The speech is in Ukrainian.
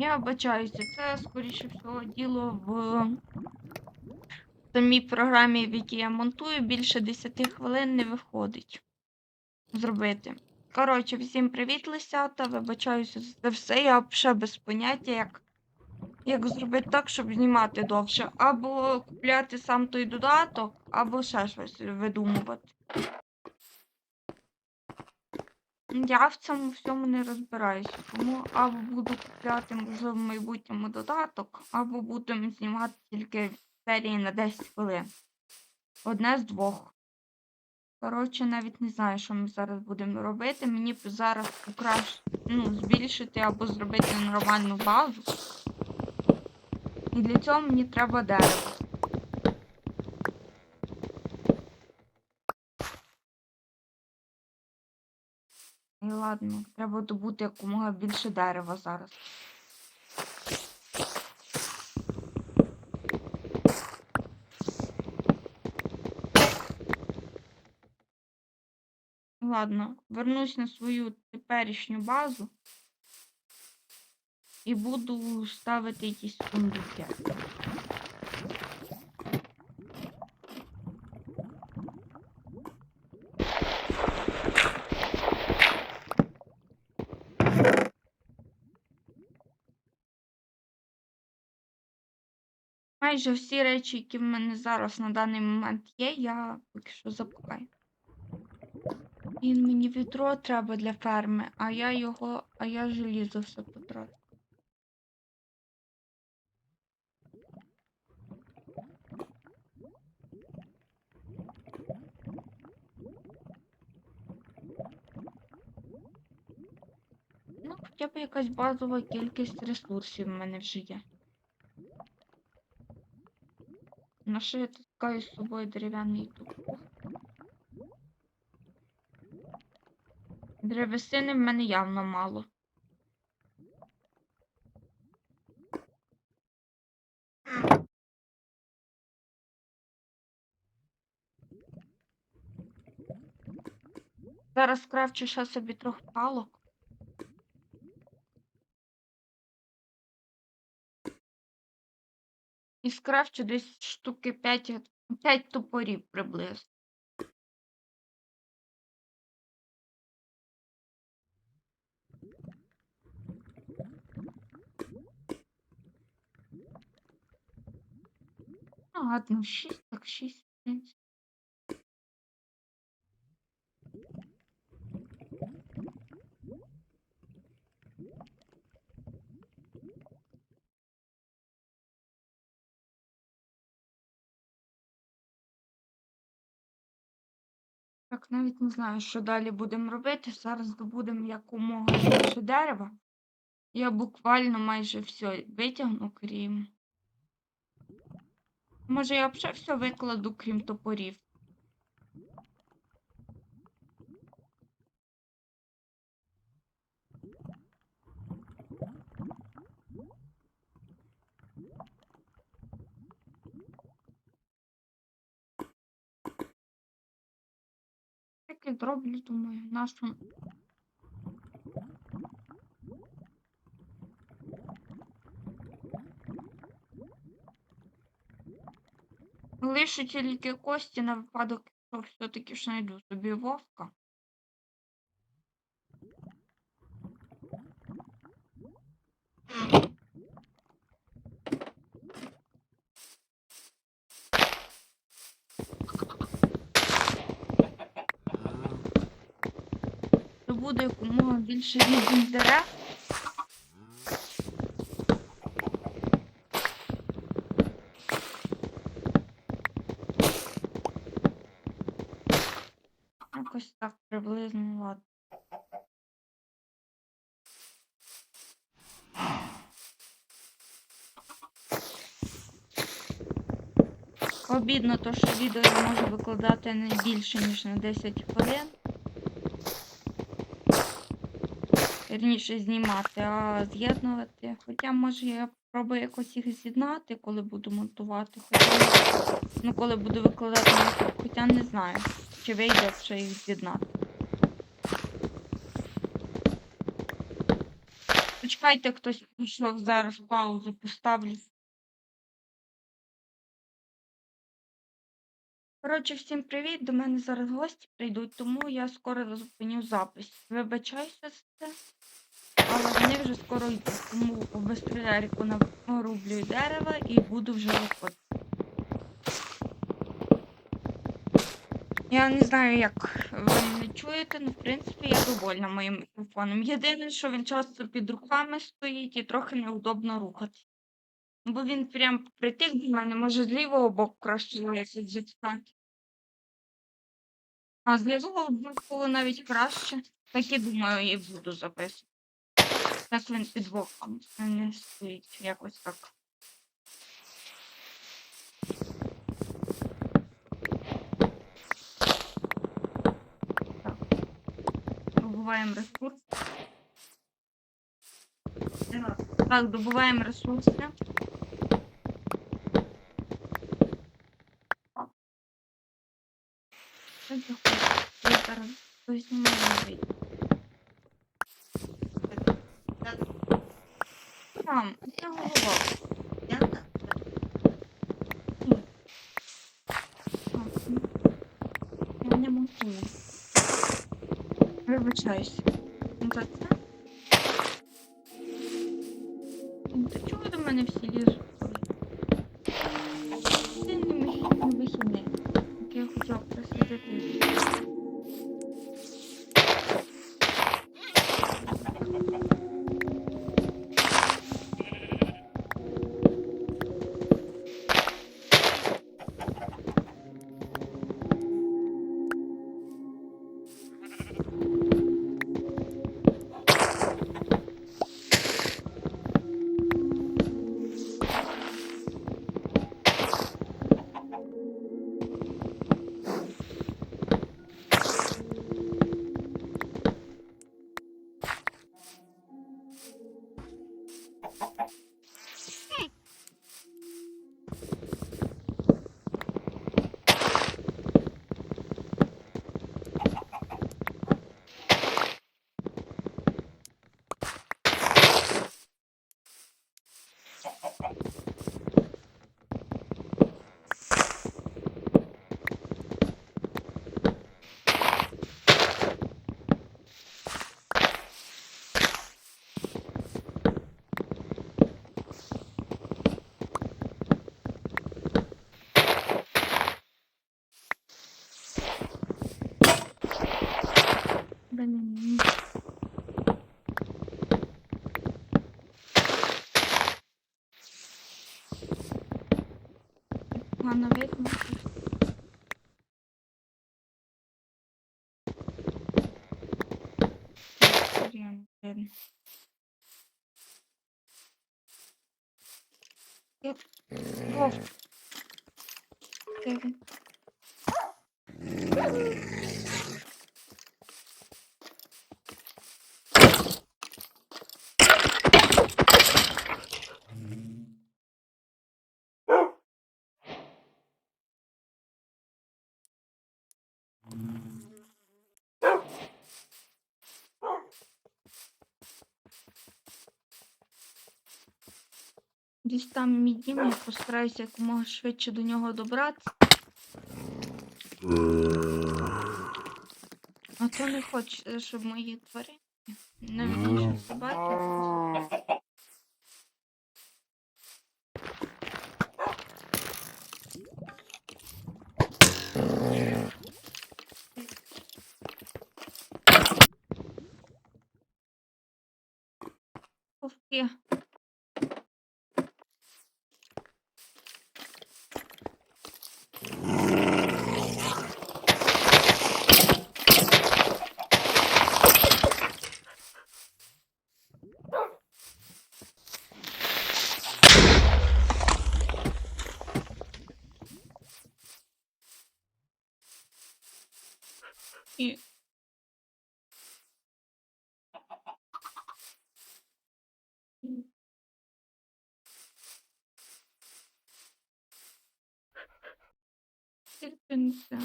Я вибачаюся, це скоріше всього діло в самій програмі, в якій я монтую, більше 10 хвилин не виходить зробити. Коротше, всім привіт, лисята. Вибачаюся за все. Я взагалі без поняття, як, як зробити так, щоб знімати довше. Або купляти сам той додаток, або ще щось видумувати. Я в цьому всьому не розбираюся, тому або буду купляти, можливо, в майбутньому додаток, або будемо знімати тільки серії на 10 хвилин. Одне з двох. Коротше, навіть не знаю, що ми зараз будемо робити. Мені б зараз покращ... ну, збільшити або зробити нормальну базу. І для цього мені треба дерево. І ладно, треба добути якомога більше дерева зараз. Ладно, вернусь на свою теперішню базу і буду ставити якісь сундуки. Майже всі речі, які в мене зараз на даний момент є, я поки що запускаю. І мені відро треба для ферми, а я його, а я желізо все потратив. Ну, хоча б якась базова кількість ресурсів в мене вже є. На що я таскаю з собою дерев'яний тупо? Древесини в мене явно мало. Зараз кравчу ще собі трохи палок. І скрафчу десь штуки 5, 5 топорів приблизно. Ну, ладно, 6, так 6, в. Так, навіть не знаю, що далі будемо робити. Зараз здобудемо якомога більше дерева. Я буквально майже все витягну, крім. Може, я взагалі все викладу, крім топорів. Зроблю, думаю, нашу. Лишу тільки кості на випадок, що все-таки ж знайду собі вовка. Буде якомога більше різних дерев. Якось так приблизно, ладно. Обідно то, що відео я можу викладати не більше, ніж на 10 хвилин. Вірніше знімати, а з'єднувати. Хоча, може, я спробую якось їх з'єднати, коли буду монтувати. Хоча, ну, коли буду викладати. Хоча не знаю, чи вийде ще їх з'єднати. Почекайте, хтось пішов зараз паузу поставлю. Коротше, всім привіт! До мене зараз гості прийдуть, тому я скоро зупиню запис. Вибачаюся за це, але вони вже скоро йдуть, тому без переляку нарублюю дерева і буду вже виходити. Я не знаю, як ви мене чуєте, але в принципі я довольна моїм мікрофоном. Єдине, що він часто під руками стоїть і трохи неудобно рухати. Бо він прям притик до мене, може з лівого боку краще якось зачитати. А з лівого боку навіть краще. Так і думаю, і буду записувати. Так він під боком не стоїть якось так. Так. Добуваємо ресурс. Так, добуваємо ресурси. Так. Що Я. Там. Ну, Я не можу. Вибачаюсь. Ну, За це. Ну, Та чого до мене всі лізуть? Це не мій вихідний. Як я хотіла просидіти. Ben eminim. Bana bekle. Yani. Yok. Yok. Yok. Десь там мій дім, я постараюся якомога швидше до нього добратися. А то не хоче, щоб мої тварини навіть собаки. Вовки. І Тільки не це.